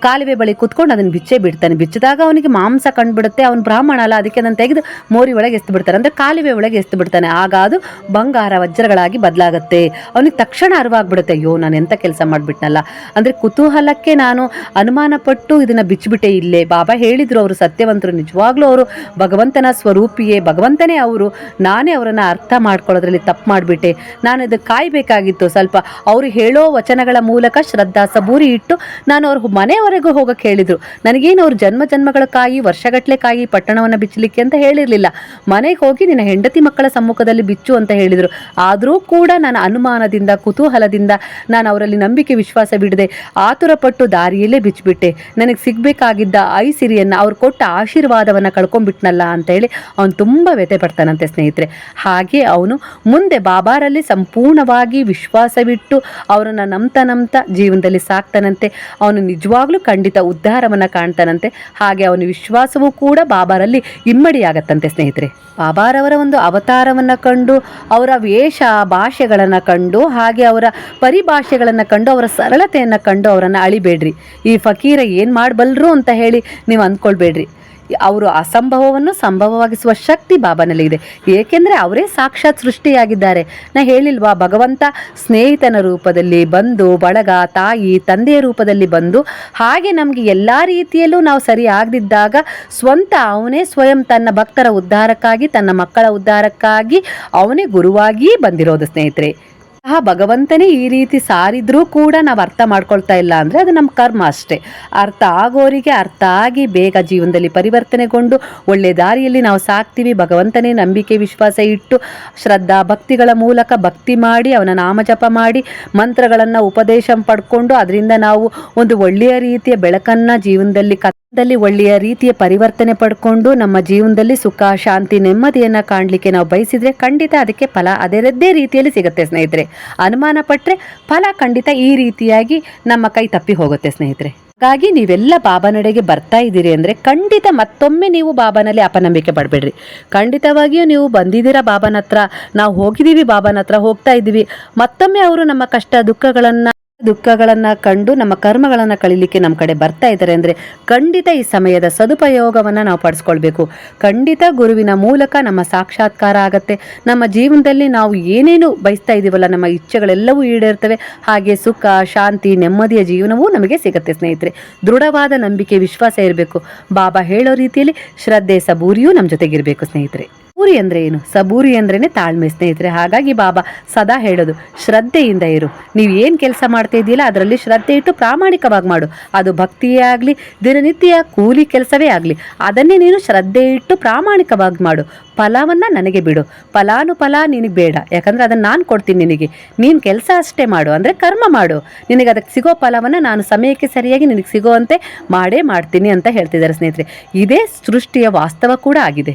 ಕಾಲುವೆ ಬಳಿ ಕುತ್ಕೊಂಡು ಅದನ್ನು ಬಿಚ್ಚೇ ಬಿಡ್ತಾನೆ. ಬಿಚ್ಚಿದಾಗ ಅವನಿಗೆ ಮಾಂಸ ಕಂಡುಬಿಡುತ್ತೆ, ಅವನು ಬ್ರಾಹ್ಮಣ ಅಲ್ಲ, ಅದಕ್ಕೆ ಅದನ್ನು ತೆಗೆದು ಮೋರಿ ಒಳಗೆ ಎಸ್ತು ಬಿಡ್ತಾರೆ ಅಂದರೆ ಕಾಲುವೆ ಒಳಗೆ ಎಸ್ತು ಬಿಡ್ತಾನೆ ಆಗ ಅದು ಬಂಗಾರ ವಜ್ರಗಳಾಗಿ ಬದಲಾಗುತ್ತೆ. ಅವನಿಗೆ ತಕ್ಷಣ ಅರಿವಾಗ್ಬಿಡುತ್ತೆ, ಅಯ್ಯೋ, ನಾನು ಎಂಥ ಕೆಲಸ ಮಾಡಿಬಿಟ್ನಲ್ಲ? ಅಂದರೆ ಕುತೂಹಲಕ್ಕೆ ನಾನು ಅನುಮಾನ ಪಟ್ಟು ಇದನ್ನು ಬಿಚ್ಚಿಬಿಟ್ಟೆ ಇಲ್ಲೇ. ಬಾಬಾ ಹೇಳಿದ್ರು ಅವರು, ಸತ್ಯವಂತರು ನಿಜವಾಗ್ಲೂ ಅವರು ಭಗವಂತನ ಸ್ವರೂಪಿಯೇ, ಭಗವಂತನೇ ಅವರು, ನಾನೇ ಅವರನ್ನು ಅರ್ಥ ಮಾಡ್ಕೊಳ್ಳೋದ್ರಲ್ಲಿ ತಪ್ಪು ಮಾಡಿಬಿಟ್ಟೆ. ನಾನು ಇದು ಕಾಯಬೇಕಾಗಿತ್ತು. ಸ್ವಲ್ಪ ಅವರು ಹೇಳೋ ವಚನಗಳ ಮೂಲಕ ಶ್ರದ್ಧಾ ಸಬೂರಿ ಇಟ್ಟು ನಾನು ಅವ್ರ ಮನೆವರೆಗೂ ಹೋಗಕ್ಕೆ ಹೇಳಿದರು ನನಗೇನು ಅವ್ರ ಜನ್ಮ ಜನ್ಮಗಳ ಕಾಯಿ ವರ್ಷಗಟ್ಟಲೆ ಕಾಯಿ ಪಟ್ಟಣವನ್ನು ಬಿಚ್ಚಲಿಕ್ಕೆ ಅಂತ ಹೇಳಿರಲಿಲ್ಲ. ಮನೆಗೆ ಹೋಗಿ ನಿನ್ನ ಹೆಂಡತಿ ಮಕ್ಕಳ ಸಮ್ಮುಖದಲ್ಲಿ ಬಿಚ್ಚು ಅಂತ ಹೇಳಿದರು. ಆದರೂ ಕೂಡ ನಾನು ಅನುಮಾನದಿಂದ, ಕುತೂಹಲದಿಂದ ನಾನು ಅವರಲ್ಲಿ ನಂಬಿಕೆ, ವಿಶ್ವಾಸ ಬಿಡದೆ ಆತುರಪಟ್ಟು ದಾರಿಯಲ್ಲೇ ಬಿಚ್ಚಿಬಿಟ್ಟೆ. ನನಗೆ ಸಿಗಬೇಕಾಗಿದ್ದ ಐ ಸಿರಿಯನ್ನು ಅವ್ರು ಕೊಟ್ಟ ಆಶೀರ್ವಾದವನ್ನು ಕಳ್ಕೊಂಡ್ಬಿಟ್ನಲ್ಲ ಅಂತ ಹೇಳಿ ಅವನು ತುಂಬ ವ್ಯಥೆ ಪಡ್ತಾನಂತೆ ಸ್ನೇಹಿತರೆ. ಹಾಗೆ ಅವನು ಮುಂದೆ ಬಾಬಾರಲ್ಲಿ ಸಂಪೂರ್ಣವಾಗಿ ವಿಶ್ವಾಸವಿಟ್ಟು ಅವರನ್ನು ನಂಬ್ತಾ ನಂಬ್ತಾ ಜೀವನದಲ್ಲಿ ಸಾಕ್ತಾನಂತೆ. ಅವನು ನಿಜವಾಗ್ಲೂ ಖಂಡಿತ ಉದ್ಧಾರವನ್ನು ಕಾಣ್ತಾನಂತೆ. ಹಾಗೆ ಅವನ ವಿಶ್ವಾಸವೂ ಕೂಡ ಬಾಬಾರಲ್ಲಿ ಇಮ್ಮಡಿಯಾಗತ್ತಂತೆ ಸ್ನೇಹಿತರೆ. ಬಾಬಾರವರ ಒಂದು ಅವತಾರವನ್ನು ಕಂಡು, ಅವರ ವೇಷ ಭಾಷೆಗಳನ್ನು ಕಂಡು, ಹಾಗೆ ಅವರ ಪರಿಭಾಷೆಗಳನ್ನು ಕಂಡು, ಅವರ ಸರಳತೆಯನ್ನು ಕಂಡು ಅವರನ್ನು ಅಳಿಬೇಡ್ರಿ. ಈ ಫಕೀರ ಏನು ಮಾಡಬಲ್ಲರು ಅಂತ ಹೇಳಿ ನೀವು ಅಂದ್ಕೊಳ್ಬೇಡ್ರಿ. ಅವರು ಅಸಂಭವವನ್ನು ಸಂಭವವಾಗಿಸುವ ಶಕ್ತಿ ಬಾಬನಲ್ಲಿದೆ ಏಕೆಂದರೆ ಅವರೇ ಸಾಕ್ಷಾತ್ ಸೃಷ್ಟಿಯಾಗಿದ್ದಾರೆ. ನಾ ಹೇಳಿಲ್ವಾ, ಭಗವಂತ ಸ್ನೇಹಿತನ ರೂಪದಲ್ಲಿ ಬಂದು, ಬಳಗ, ತಾಯಿ, ತಂದೆಯ ರೂಪದಲ್ಲಿ ಬಂದು, ಹಾಗೆ ನಮಗೆ ಎಲ್ಲ ರೀತಿಯಲ್ಲೂ ನಾವು ಸರಿ ಆಗದಿದ್ದಾಗ ಸ್ವಂತ ಅವನೇ ಸ್ವಯಂ ತನ್ನ ಭಕ್ತರ ಉದ್ಧಾರಕ್ಕಾಗಿ, ತನ್ನ ಮಕ್ಕಳ ಉದ್ಧಾರಕ್ಕಾಗಿ ಅವನೇ ಗುರುವಾಗಿಯೇ ಬಂದಿರೋದು ಸ್ನೇಹಿತರೆ. ಆ ಭಗವಂತನೇ ಈ ರೀತಿ ಸಾರಿದ್ರೂ ಕೂಡ ನಾವು ಅರ್ಥ ಮಾಡ್ಕೊಳ್ತಾ ಇಲ್ಲ ಅಂದರೆ ಅದು ನಮ್ಮ ಕರ್ಮ ಅಷ್ಟೇ. ಅರ್ಥ ಆಗೋರಿಗೆ ಅರ್ಥ ಆಗಿ ಬೇಗ ಜೀವನದಲ್ಲಿ ಪರಿವರ್ತನೆಗೊಂಡು ಒಳ್ಳೆ ದಾರಿಯಲ್ಲಿ ನಾವು ಸಾಕ್ತೀವಿ. ಭಗವಂತನೇ ನಂಬಿಕೆ, ವಿಶ್ವಾಸ ಇಟ್ಟು ಶ್ರದ್ಧಾ ಭಕ್ತಿಗಳ ಮೂಲಕ ಭಕ್ತಿ ಮಾಡಿ ಅವನ ನಾಮಜಪ ಮಾಡಿ ಮಂತ್ರಗಳನ್ನು ಉಪದೇಶ ಪಡ್ಕೊಂಡು ಅದರಿಂದ ನಾವು ಒಂದು ಒಳ್ಳೆಯ ರೀತಿಯ ಬೆಳಕನ್ನು ಜೀವನದಲ್ಲಿ ಕತ್ತದಲ್ಲಿ ಒಳ್ಳೆಯ ರೀತಿಯ ಪರಿವರ್ತನೆ ಪಡ್ಕೊಂಡು ನಮ್ಮ ಜೀವನದಲ್ಲಿ ಸುಖ, ಶಾಂತಿ, ನೆಮ್ಮದಿಯನ್ನು ಕಾಣಲಿಕ್ಕೆ ನಾವು ಬಯಸಿದ್ರೆ ಖಂಡಿತ ಅದಕ್ಕೆ ಫಲ, ಅದರದ್ದೇ ರೀತಿಯಲ್ಲಿ ಸಿಗುತ್ತೆ ಸ್ನೇಹಿತರೆ. ಅನುಮಾನ ಪಟ್ಟರೆ ಫಲ ಖಂಡಿತ ಈ ರೀತಿಯಾಗಿ ನಮ್ಮ ಕೈ ತಪ್ಪಿ ಹೋಗುತ್ತೆ ಸ್ನೇಹಿತರೆ. ಹಾಗಾಗಿ ನೀವೆಲ್ಲ ಬಾಬಾನಡೆಗೆ ಬರ್ತಾ ಇದ್ದೀರಿ ಅಂದರೆ ಖಂಡಿತ ಮತ್ತೊಮ್ಮೆ ನೀವು ಬಾಬಾನಲ್ಲಿ ಅಪನಂಬಿಕೆ ಪಡಬೇಡ್ರಿ. ಖಂಡಿತವಾಗಿಯೂ ನೀವು ಬಂದಿದ್ದೀರಾ ಬಾಬಾನ ಹತ್ರ, ನಾವು ಹೋಗಿದ್ದೀವಿ ಬಾಬಾನ ಹತ್ರ, ಹೋಗ್ತಾ ಇದ್ದೀವಿ. ಮತ್ತೊಮ್ಮೆ ಅವರು ನಮ್ಮ ಕಷ್ಟ ದುಃಖಗಳನ್ನು ದುಃಖಗಳನ್ನು ಕಂಡು ನಮ್ಮ ಕರ್ಮಗಳನ್ನು ಕಳೀಲಿಕ್ಕೆ ನಮ್ಮ ಕಡೆ ಬರ್ತಾ ಇದ್ದಾರೆ ಅಂದರೆ ಖಂಡಿತ ಈ ಸಮಯದ ಸದುಪಯೋಗವನ್ನು ನಾವು ಪಡಿಸ್ಕೊಳ್ಬೇಕು. ಖಂಡಿತ ಗುರುವಿನ ಮೂಲಕ ನಮ್ಮ ಸಾಕ್ಷಾತ್ಕಾರ ಆಗತ್ತೆ. ನಮ್ಮ ಜೀವನದಲ್ಲಿ ನಾವು ಏನೇನು ಬಯಸ್ತಾ ಇದ್ದೀವಲ್ಲ ನಮ್ಮ ಇಚ್ಛೆಗಳೆಲ್ಲವೂ ಈಡೇರ್ತವೆ. ಹಾಗೆ ಸುಖ, ಶಾಂತಿ, ನೆಮ್ಮದಿಯ ಜೀವನವೂ ನಮಗೆ ಸಿಗುತ್ತೆ ಸ್ನೇಹಿತರೆ. ದೃಢವಾದ ನಂಬಿಕೆ, ವಿಶ್ವಾಸ ಇರಬೇಕು. ಬಾಬಾ ಹೇಳೋ ರೀತಿಯಲ್ಲಿ ಶ್ರದ್ಧೆ, ಸಬೂರಿಯೂ ನಮ್ಮ ಜೊತೆಗಿರಬೇಕು ಸ್ನೇಹಿತರೆ. ಸಬೂರಿ ಅಂದ್ರೆ ಏನು? ಸಬೂರಿ ಅಂದ್ರೇನೆ ತಾಳ್ಮೆ ಸ್ನೇಹಿತರೆ. ಹಾಗಾಗಿ ಬಾಬಾ ಸದಾ ಹೇಳೋದು, ಶ್ರದ್ಧೆಯಿಂದ ಇರು. ನೀವು ಏನು ಕೆಲಸ ಮಾಡ್ತಾ ಇದೆಯಲ್ಲ ಅದರಲ್ಲಿ ಶ್ರದ್ಧೆ ಇಟ್ಟು ಪ್ರಾಮಾಣಿಕವಾಗಿ ಮಾಡು. ಅದು ಭಕ್ತಿಯೇ ಆಗಲಿ, ದಿನನಿತ್ಯ ಕೂಲಿ ಕೆಲಸವೇ ಆಗಲಿ, ಅದನ್ನೇ ನೀನು ಶ್ರದ್ಧೆ ಇಟ್ಟು ಪ್ರಾಮಾಣಿಕವಾಗಿ ಮಾಡು. ಫಲವನ್ನು ನನಗೆ ಬಿಡು. ಫಲಾನುಫಲ ನಿನಗೆ ಬೇಡ. ಯಾಕಂದರೆ ಅದನ್ನು ನಾನು ಕೊಡ್ತೀನಿ ನಿನಗೆ. ನೀನು ಕೆಲಸ ಅಷ್ಟೇ ಮಾಡು. ಅಂದರೆ ಕರ್ಮ ಮಾಡು. ನಿನಗೆ ಅದಕ್ಕೆ ಸಿಗೋ ಫಲವನ್ನು ನಾನು ಸಮಯಕ್ಕೆ ಸರಿಯಾಗಿ ನಿನಗೆ ಸಿಗುವಂತೆ ಮಾಡೇ ಮಾಡ್ತೀನಿ ಅಂತ ಹೇಳ್ತಿದ್ದಾರೆ ಸ್ನೇಹಿತರೆ. ಇದೇ ಸೃಷ್ಟಿಯ ವಾಸ್ತವ ಕೂಡ ಆಗಿದೆ.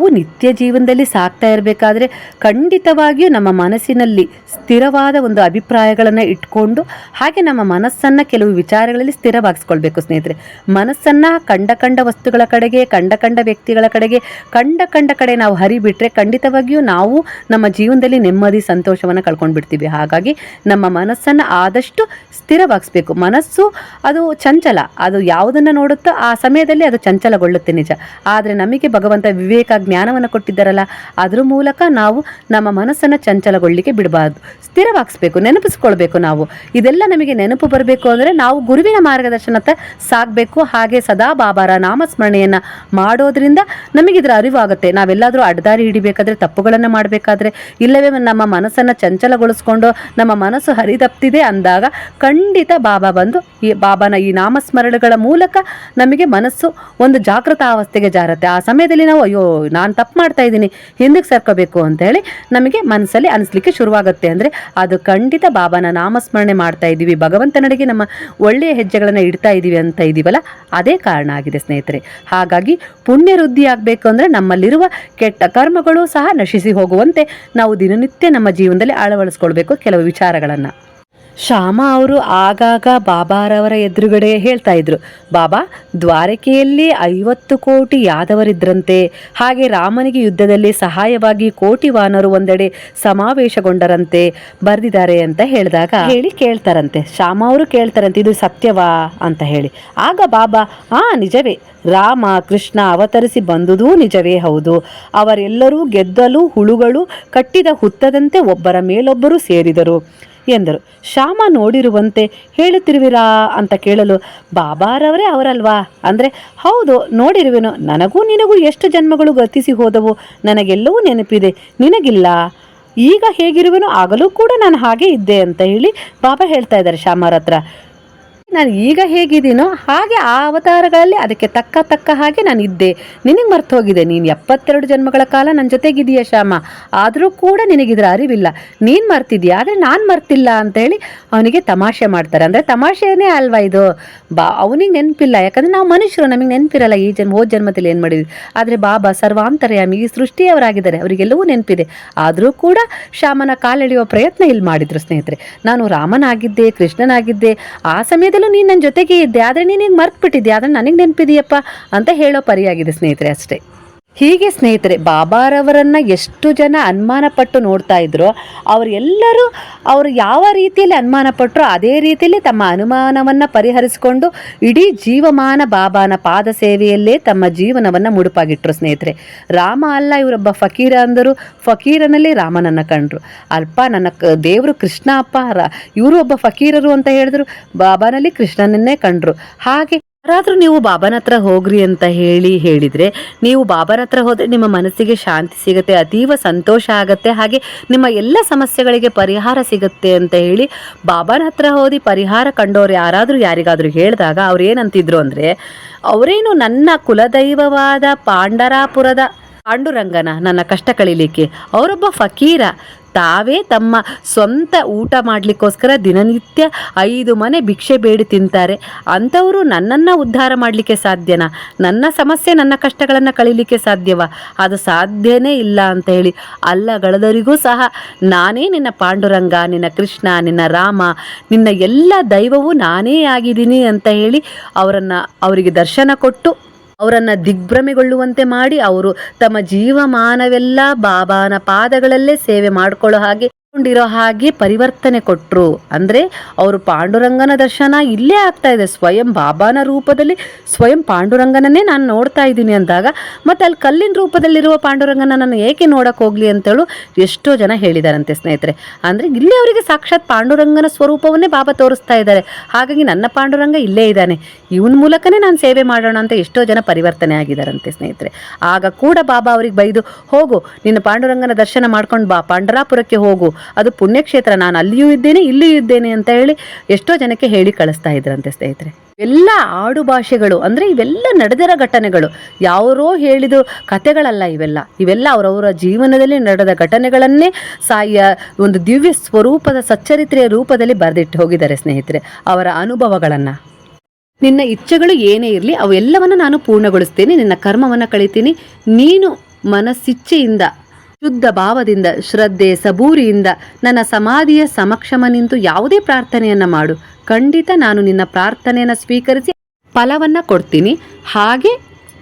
ನಾವು ನಿತ್ಯ ಜೀವನದಲ್ಲಿ ಸಾಕ್ತಾ ಇರಬೇಕಾದ್ರೆ ಖಂಡಿತವಾಗಿಯೂ ನಮ್ಮ ಮನಸ್ಸಿನಲ್ಲಿ ಸ್ಥಿರವಾದ ಒಂದು ಅಭಿಪ್ರಾಯಗಳನ್ನು ಇಟ್ಕೊಂಡು ಹಾಗೆ ನಮ್ಮ ಮನಸ್ಸನ್ನು ಕೆಲವು ವಿಚಾರಗಳಲ್ಲಿ ಸ್ಥಿರವಾಗಿಸ್ಕೊಳ್ಬೇಕು ಸ್ನೇಹಿತರೆ. ಮನಸ್ಸನ್ನು ಕಂಡ ಕಂಡ ವಸ್ತುಗಳ ಕಡೆಗೆ, ಕಂಡ ಕಂಡ ವ್ಯಕ್ತಿಗಳ ಕಡೆಗೆ, ಕಂಡ ಕಂಡ ಕಡೆ ನಾವು ಹರಿಬಿಟ್ರೆ ಖಂಡಿತವಾಗಿಯೂ ನಾವು ನಮ್ಮ ಜೀವನದಲ್ಲಿ ನೆಮ್ಮದಿ, ಸಂತೋಷವನ್ನು ಕಳ್ಕೊಂಡು ಬಿಡ್ತೀವಿ. ಹಾಗಾಗಿ ನಮ್ಮ ಮನಸ್ಸನ್ನು ಆದಷ್ಟು ಸ್ಥಿರವಾಗಿಸ್ಬೇಕು. ಮನಸ್ಸು ಅದು ಚಂಚಲ. ಅದು ಯಾವುದನ್ನು ನೋಡುತ್ತೋ ಆ ಸಮಯದಲ್ಲಿ ಅದು ಚಂಚಲಗೊಳ್ಳುತ್ತೆ ನಿಜ. ಆದರೆ ನಮಗೆ ಭಗವಂತ ವಿವೇಕ ಜ್ಞಾನವನ್ನು ಕೊಟ್ಟಿದ್ದಾರಲ್ಲ, ಅದ್ರ ಮೂಲಕ ನಾವು ನಮ್ಮ ಮನಸ್ಸನ್ನು ಚಂಚಲಗೊಳ್ಳಿಕ್ಕೆ ಬಿಡಬಾರ್ದು. ಸ್ಥಿರವಾಗಿಸ್ಬೇಕು, ನೆನಪಿಸ್ಕೊಳ್ಬೇಕು ನಾವು. ಇದೆಲ್ಲ ನಮಗೆ ನೆನಪು ಬರಬೇಕು ಅಂದರೆ ನಾವು ಗುರುವಿನ ಮಾರ್ಗದರ್ಶನತೆ ಸಾಗಬೇಕು. ಹಾಗೆ ಸದಾ ಬಾಬಾರ ನಾಮಸ್ಮರಣೆಯನ್ನು ಮಾಡೋದ್ರಿಂದ ನಮಗೆ ಇದರ ಅರಿವಾಗುತ್ತೆ. ನಾವೆಲ್ಲಾದರೂ ಅಡ್ಡದಾರಿ ಹಿಡಿಬೇಕಾದ್ರೆ, ತಪ್ಪುಗಳನ್ನು ಮಾಡಬೇಕಾದ್ರೆ, ಇಲ್ಲವೇ ನಮ್ಮ ಮನಸ್ಸನ್ನು ಚಂಚಲಗೊಳಿಸ್ಕೊಂಡು ನಮ್ಮ ಮನಸ್ಸು ಹರಿದಪ್ತಿದೆ ಅಂದಾಗ ಖಂಡಿತ ಬಾಬಾ ಬಂದು ಈ ಬಾಬಾನ ಈ ನಾಮಸ್ಮರಣೆಗಳ ಮೂಲಕ ನಮಗೆ ಮನಸ್ಸು ಒಂದು ಜಾಗೃತ ಅವಸ್ಥೆಗೆ ಜಾರತ್ತೆ. ಆ ಸಮಯದಲ್ಲಿ ನಾವು, ಅಯ್ಯೋ ನಾನು ತಪ್ಪು ಮಾಡ್ತಾ ಇದ್ದೀನಿ, ಹಿಂದಕ್ಕೆ ಸರ್ಕೋಬೇಕು ಅಂತ ಹೇಳಿ ನಮಗೆ ಮನಸ್ಸಲ್ಲಿ ಅನಿಸ್ಲಿಕ್ಕೆ ಶುರುವಾಗುತ್ತೆ ಅಂದರೆ ಅದು ಖಂಡಿತ ಬಾಬಾನ ನಾಮಸ್ಮರಣೆ ಮಾಡ್ತಾ ಇದ್ದೀವಿ ಭಗವಂತನಡೆಗೆ ನಮ್ಮ ಒಳ್ಳೆಯ ಹೆಜ್ಜೆಗಳನ್ನು ಇಡ್ತಾ ಇದ್ದೀವಿ ಅಂತ ಇದ್ದೀವಲ್ಲ ಅದೇ ಕಾರಣ ಆಗಿದೆ ಸ್ನೇಹಿತರೆ. ಹಾಗಾಗಿ ಪುಣ್ಯ ವೃದ್ಧಿ ಆಗಬೇಕು ಅಂದರೆ ನಮ್ಮಲ್ಲಿರುವ ಕೆಟ್ಟ ಕರ್ಮಗಳು ಸಹ ನಶಿಸಿ ಹೋಗುವಂತೆ ನಾವು ದಿನನಿತ್ಯ ನಮ್ಮ ಜೀವನದಲ್ಲಿ ಅಳವಡಿಸ್ಕೊಳ್ಬೇಕು ಕೆಲವು ವಿಚಾರಗಳನ್ನು. ಶ್ಯಾಮ ಅವರು ಆಗಾಗ ಬಾಬಾರವರ ಎದುರುಗಡೆ ಹೇಳ್ತಾ ಇದ್ರು, ಬಾಬಾ, ದ್ವಾರಕೆಯಲ್ಲಿ ಐವತ್ತು ಕೋಟಿ ಯಾದವರಿದ್ರಂತೆ. ಹಾಗೆ ರಾಮನಿಗೆ ಯುದ್ಧದಲ್ಲಿ ಸಹಾಯವಾಗಿ ಕೋಟಿ ವಾನರು ಒಂದೆಡೆ ಸಮಾವೇಶಗೊಂಡರಂತೆ ಬರೆದಿದ್ದಾರೆ ಅಂತ ಹೇಳಿದಾಗ ಹೇಳಿ ಕೇಳ್ತಾರಂತೆ. ಶ್ಯಾಮ ಅವರು ಕೇಳ್ತಾರಂತೆ, ಇದು ಸತ್ಯವಾ? ಅಂತ ಹೇಳಿ. ಆಗ ಬಾಬಾ, ಆ, ನಿಜವೇ. ರಾಮ, ಕೃಷ್ಣ ಅವತರಿಸಿ ಬಂದುದೂ ನಿಜವೇ ಹೌದು. ಅವರೆಲ್ಲರೂ ಗೆದ್ದಲು ಹುಳುಗಳು ಕಟ್ಟಿದ ಹುತ್ತದಂತೆ ಒಬ್ಬರ ಮೇಲೊಬ್ಬರು ಸೇರಿದರು. ಎಂದರು. ಶ್ಯಾಮ ನೋಡಿರುವಂತೆ ಹೇಳುತ್ತಿರುವಿರಾ? ಅಂತ ಕೇಳಲು, ಬಾಬಾರವರೇ ಅವರಲ್ವಾ? ಅಂದರೆ, ಹೌದು, ನೋಡಿರುವೆನು. ನನಗೂ ನಿನಗೂ ಎಷ್ಟು ಜನ್ಮಗಳು ಗತಿಸಿ ಹೋದವು? ನನಗೆಲ್ಲವೂ ನೆನಪಿದೆ. ನಿನಗಿಲ್ಲ? ಈಗ ಹೇಗಿರುವೆನೋ? ಆಗಲೂ ಕೂಡ ನಾನು ಹಾಗೆ ಇದ್ದೆ, ಅಂತ ಹೇಳಿ ಬಾಬಾ ಹೇಳ್ತಾ ಇದ್ದಾರೆ ಶ್ಯಾಮರ ಹತ್ರ. ನಾನು ಈಗ ಹೇಗಿದ್ದೀನೋ ಹಾಗೆ ಆ ಅವತಾರಗಳಲ್ಲಿ ಅದಕ್ಕೆ ತಕ್ಕ ತಕ್ಕ ಹಾಗೆ ನಾನು ಇದ್ದೆ. ನಿನಗೆ ಮರ್ತು ಹೋಗಿದೆ ನೀನು ಎಪ್ಪತ್ತೆರಡು ಜನ್ಮಗಳ ಕಾಲ ನನ್ನ ಜೊತೆಗಿದೆಯಾ ಶ್ಯಾಮ? ಆದರೂ ಕೂಡ ನಿನಗಿದ್ರ ಅರಿವಿಲ್ಲ. ನೀನು ಮರ್ತಿದ್ಯಾ? ಆದರೆ ನಾನು ಮರ್ತಿಲ್ಲ ಅಂತ ಹೇಳಿ ಅವನಿಗೆ ತಮಾಷೆ ಮಾಡ್ತಾರೆ. ಅಂದರೆ ತಮಾಷೆನೇ ಅಲ್ವಾ ಇದು? ಬಾ, ಅವನಿಗೆ ನೆನಪಿಲ್ಲ. ಯಾಕಂದರೆ ನಾವು ಮನುಷ್ಯರು, ನಮಗೆ ನೆನಪಿರಲ್ಲ ಈ ಜನ್ಮ, ಹೋದ ಜನ್ಮದಲ್ಲಿ ಏನು ಮಾಡಿದ್ವಿ. ಆದರೆ ಬಾಬಾ ಸರ್ವಾಂತರ್ಯಾಮಿ, ಈ ಸೃಷ್ಟಿಯವರಾಗಿದ್ದಾರೆ. ಅವರಿಗೆಲ್ಲವೂ ನೆನಪಿದೆ. ಆದರೂ ಕೂಡ ಶ್ಯಾಮನ ಕಾಲೆಳೆಯುವ ಪ್ರಯತ್ನ ಇಲ್ಲಿ ಮಾಡಿದ್ರು ಸ್ನೇಹಿತರೆ. ನಾನು ರಾಮನಾಗಿದ್ದೆ, ಕೃಷ್ಣನಾಗಿದ್ದೆ. ಆ ಸಮಯದಲ್ಲೂ ನೀನು ನನ್ನ ಜೊತೆಗೆ ಇದ್ದೆ, ಆದರೆ ನೀನು ಮರ್ತ್ಬಿಟ್ಟಿದ್ದೆ ಆದರೆ ನನಗೆ ನೆನಪಿದೆಯಪ್ಪ ಅಂತ ಹೇಳೋ ಪರಿಯಾಗಿದೆ ಸ್ನೇಹಿತರೆ ಅಷ್ಟೇ. ಹೀಗೆ ಸ್ನೇಹಿತರೆ, ಬಾಬಾರವರನ್ನ ಎಷ್ಟು ಜನ ಅನುಮಾನ ಪಟ್ಟು ನೋಡ್ತಾ ಇದ್ರೋ, ಅವರೆಲ್ಲರೂ ಅವರು ಯಾವ ರೀತಿಯಲ್ಲಿ ಅನುಮಾನ ಪಟ್ಟರೋ ಅದೇ ರೀತಿಯಲ್ಲಿ ತಮ್ಮ ಅನುಮಾನವನ್ನು ಪರಿಹರಿಸಿಕೊಂಡು ಇಡೀ ಜೀವಮಾನ ಬಾಬಾನ ಪಾದ ಸೇವೆಯಲ್ಲೇ ತಮ್ಮ ಜೀವನವನ್ನು ಮುಡುಪಾಗಿಟ್ರು ಸ್ನೇಹಿತರೆ. ರಾಮ ಅಲ್ಲ, ಇವರೊಬ್ಬ ಫಕೀರ ಅಂದರು. ಫಕೀರನಲ್ಲಿ ರಾಮನನ್ನು ಕಂಡ್ರು. ಅಲ್ಪ ನನ್ನ ದೇವರು ಕೃಷ್ಣ ಅಪ್ಪ, ರ, ಇವರು ಒಬ್ಬ ಫಕೀರರು ಅಂತ ಹೇಳಿದ್ರು. ಬಾಬಾನಲ್ಲಿ ಕೃಷ್ಣನನ್ನೇ ಕಂಡ್ರು. ಹಾಗೆ ಯಾರಾದರೂ ನೀವು ಬಾಬನ ಹತ್ರ ಹೋಗ್ರಿ ಅಂತ ಹೇಳಿ ಹೇಳಿದರೆ, ನೀವು ಬಾಬಾನ ಹತ್ರ ಹೋದರೆ ನಿಮ್ಮ ಮನಸ್ಸಿಗೆ ಶಾಂತಿ ಸಿಗುತ್ತೆ, ಅತೀವ ಸಂತೋಷ ಆಗುತ್ತೆ, ಹಾಗೆ ನಿಮ್ಮ ಎಲ್ಲ ಸಮಸ್ಯೆಗಳಿಗೆ ಪರಿಹಾರ ಸಿಗುತ್ತೆ ಅಂತ ಹೇಳಿ ಬಾಬನ ಹತ್ರ ಹೋದಿ ಪರಿಹಾರ ಕಂಡವ್ರು ಯಾರಾದರೂ ಯಾರಿಗಾದರೂ ಹೇಳಿದಾಗ ಅವ್ರು ಏನಂತಿದ್ರು ಅಂದರೆ, ಅವರೇನು ನನ್ನ ಕುಲದೈವವಾದ ಪಾಂಡರಾಪುರದ ಪಾಂಡುರಂಗನ ನನ್ನ ಕಷ್ಟ ಕಳೀಲಿಕ್ಕೆ, ಅವರೊಬ್ಬ ಫಕೀರ ತಾವೇ ತಮ್ಮ ಸ್ವಂತ ಊಟ ಮಾಡಲಿಕ್ಕೋಸ್ಕರ ದಿನನಿತ್ಯ ಐದು ಮನೆ ಭಿಕ್ಷೆ ಬೇಡಿ ತಿಂತಾರೆ. ಅಂಥವರು ನನ್ನನ್ನು ಉದ್ಧಾರ ಮಾಡಲಿಕ್ಕೆ ಸಾಧ್ಯನಾ? ನನ್ನ ಸಮಸ್ಯೆ ನನ್ನ ಕಷ್ಟಗಳನ್ನು ಕಳೀಲಿಕ್ಕೆ ಸಾಧ್ಯವಾ? ಅದು ಸಾಧ್ಯನೇ ಇಲ್ಲ ಅಂತ ಹೇಳಿ ಅಲ್ಲಗಳದರಿಗೂ ಸಹ ನಾನೇ ನಿನ್ನ ಪಾಂಡುರಂಗ, ನಿನ್ನ ಕೃಷ್ಣ, ನಿನ್ನ ರಾಮ, ನಿನ್ನ ಎಲ್ಲ ದೈವವೂ ನಾನೇ ಆಗಿದ್ದೀನಿ ಅಂತ ಹೇಳಿ ಅವರನ್ನು ಅವರಿಗೆ ದರ್ಶನ ಕೊಟ್ಟು ಅವರನ್ನು ದಿಗ್ಭ್ರಮೆಗೊಳ್ಳುವಂತೆ ಮಾಡಿ ಅವರು ತಮ್ಮ ಜೀವಮಾನವೆಲ್ಲ ಬಾಬಾನ ಪಾದಗಳಲ್ಲೇ ಸೇವೆ ಮಾಡಿಕೊಳ್ಳೋ ಹಾಗೆ ಕೊಂಡಿರೋ ಹಾಗೆ ಪರಿವರ್ತನೆ ಕೊಟ್ಟರು ಅಂದರೆ ಅವರು ಪಾಂಡುರಂಗನ ದರ್ಶನ ಇಲ್ಲೇ ಆಗ್ತಾ ಇದೆ. ಸ್ವಯಂ ಬಾಬಾನ ರೂಪದಲ್ಲಿ ಸ್ವಯಂ ಪಾಂಡುರಂಗನನ್ನೇ ನಾನು ನೋಡ್ತಾ ಇದ್ದೀನಿ ಅಂದಾಗ, ಮತ್ತು ಅಲ್ಲಿ ಕಲ್ಲಿನ ರೂಪದಲ್ಲಿರುವ ಪಾಂಡುರಂಗನ ನಾನು ಏಕೆ ನೋಡಕ್ಕೆ ಹೋಗ್ಲಿ ಅಂತೇಳು ಎಷ್ಟೋ ಜನ ಹೇಳಿದಾರಂತೆ ಸ್ನೇಹಿತರೆ. ಅಂದರೆ ಇಲ್ಲೇ ಅವರಿಗೆ ಸಾಕ್ಷಾತ್ ಪಾಂಡುರಂಗನ ಸ್ವರೂಪವನ್ನೇ ಬಾಬಾ ತೋರಿಸ್ತಾ ಇದ್ದಾರೆ. ಹಾಗಾಗಿ ನನ್ನ ಪಾಂಡುರಂಗ ಇಲ್ಲೇ ಇದ್ದಾನೆ. ಇವನ ಮೂಲಕನೇ ನಾನು ಸೇವೆ ಮಾಡೋಣ ಅಂತ ಎಷ್ಟೋ ಜನ ಪರಿವರ್ತನೆ ಆಗಿದ್ದಾರಂತೆ ಸ್ನೇಹಿತರೆ. ಆಗ ಕೂಡ ಬಾಬಾ ಅವ್ರಿಗೆ ಬೈದು, ಹೋಗು, ನಿನ್ನ ಪಾಂಡುರಂಗನ ದರ್ಶನ ಮಾಡ್ಕೊಂಡು ಬಾ, ಪಾಂಡರಾಪುರಕ್ಕೆ ಹೋಗು. ಅದು ಪುಣ್ಯಕ್ಷೇತ್ರ. ನಾನು ಅಲ್ಲಿಯೂ ಇದ್ದೇನೆ, ಇಲ್ಲಿಯೂ ಇದ್ದೇನೆ ಅಂತ ಹೇಳಿ ಎಷ್ಟೋ ಜನಕ್ಕೆ ಹೇಳಿ ಕಳಿಸ್ತಾ ಇದ್ರಂತೆ ಸ್ನೇಹಿತರೆ. ಎಲ್ಲ ಆಡು ಭಾಷೆಗಳು ಅಂದರೆ ಇವೆಲ್ಲ ನಡೆದಿರೋ ಘಟನೆಗಳು. ಯಾರೋ ಹೇಳಿದ ಕಥೆಗಳಲ್ಲ ಇವೆಲ್ಲ. ಇವೆಲ್ಲ ಅವರವರ ಜೀವನದಲ್ಲಿ ನಡೆದ ಘಟನೆಗಳನ್ನೇ ಸಾಯ ಒಂದು ದಿವ್ಯ ಸ್ವರೂಪದ ಸಚ್ಚರಿತ್ರೆಯ ರೂಪದಲ್ಲಿ ಬರೆದಿಟ್ಟು ಹೋಗಿದ್ದಾರೆ ಸ್ನೇಹಿತರೆ ಅವರ ಅನುಭವಗಳನ್ನು. ನಿನ್ನ ಇಚ್ಛೆಗಳು ಏನೇ ಇರಲಿ ಅವೆಲ್ಲವನ್ನು ನಾನು ಪೂರ್ಣಗೊಳಿಸ್ತೇನೆ, ನಿನ್ನ ಕರ್ಮವನ್ನು ಕಳಿತೀನಿ. ನೀನು ಮನಸ್ಸಿಚ್ಛೆಯಿಂದ ಶುದ್ಧ ಭಾವದಿಂದ, ಶ್ರದ್ಧೆ, ಸಬೂರಿಯಿಂದ ನನ್ನ ಸಮಾಧಿಯ ಸಮಕ್ಷಮ ನಿಂತು ಯಾವುದೇ ಪ್ರಾರ್ಥನೆಯನ್ನ ಮಾಡು. ಖಂಡಿತ ನಾನು ನಿನ್ನ ಪ್ರಾರ್ಥನೆಯನ್ನು ಸ್ವೀಕರಿಸಿ ಫಲವನ್ನ ಕೊಡ್ತೀನಿ. ಹಾಗೆ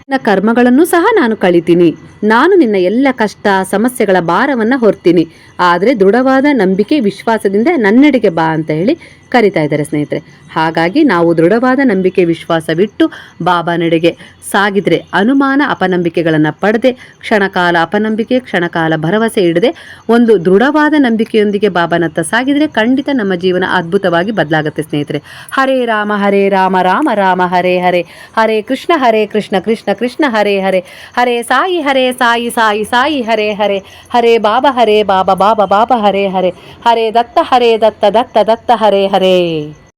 ನಿನ್ನ ಕರ್ಮಗಳನ್ನು ಸಹ ನಾನು ಕಳಿತೀನಿ ನಾನು ನಿನ್ನ ಎಲ್ಲ ಕಷ್ಟ, ಸಮಸ್ಯೆಗಳ ಭಾರವನ್ನು ಹೊರ್ತೀನಿ. ಆದರೆ ದೃಢವಾದ ನಂಬಿಕೆ, ವಿಶ್ವಾಸದಿಂದ ನನ್ನೆಡೆಗೆ ಬಾ ಅಂತ ಹೇಳಿ ಕರಿತಾ ಇದ್ದಾರೆ ಸ್ನೇಹಿತರೆ. ಹಾಗಾಗಿ ನಾವು ದೃಢವಾದ ನಂಬಿಕೆ ವಿಶ್ವಾಸವಿಟ್ಟು ಬಾಬಾ ನಡೆಗೆ ಸಾಗಿದ್ರೆ ಅನುಮಾನ ಅಪನಂಬಿಕೆಗಳನ್ನು ಪಡೆದೆ, ಕ್ಷಣಕಾಲ ಅಪನಂಬಿಕೆ, ಕ್ಷಣಕಾಲ ಭರವಸೆ ಇಡದೆ, ಒಂದು ದೃಢವಾದ ನಂಬಿಕೆಯೊಂದಿಗೆ ಬಾಬಾನತ್ತ ಸಾಗಿದರೆ ಖಂಡಿತ ನಮ್ಮ ಜೀವನ ಅದ್ಭುತವಾಗಿ ಬದಲಾಗುತ್ತೆ ಸ್ನೇಹಿತರೆ. ಹರೇ ರಾಮ ಹರೇ ರಾಮ ರಾಮ ರಾಮ, ಹರೇ ಹರೇ. ಹರೇ ಕೃಷ್ಣ ಹರೇ ಕೃಷ್ಣ ಕೃಷ್ಣ ಕೃಷ್ಣ, ಹರೇ ಹರೇ. ಹರೇ ಸಾಯಿ ಹರೇ ಸಾಯಿ ಸಾಯಿ ಸಾಯಿ, ಹರೇ ಹರೇ. ಹರೇ ಬಾಬಾ ಹರೇ ಬಾಬಾ ಬಾಬಾ ಬಾಬಾ, ಹರೇ ಹರೇ. ಹರೇ ದತ್ತ ಹರೇ ದತ್ತ ದತ್ತ ದತ್ತ, ಹರೇ ಹರೇ. ஹரே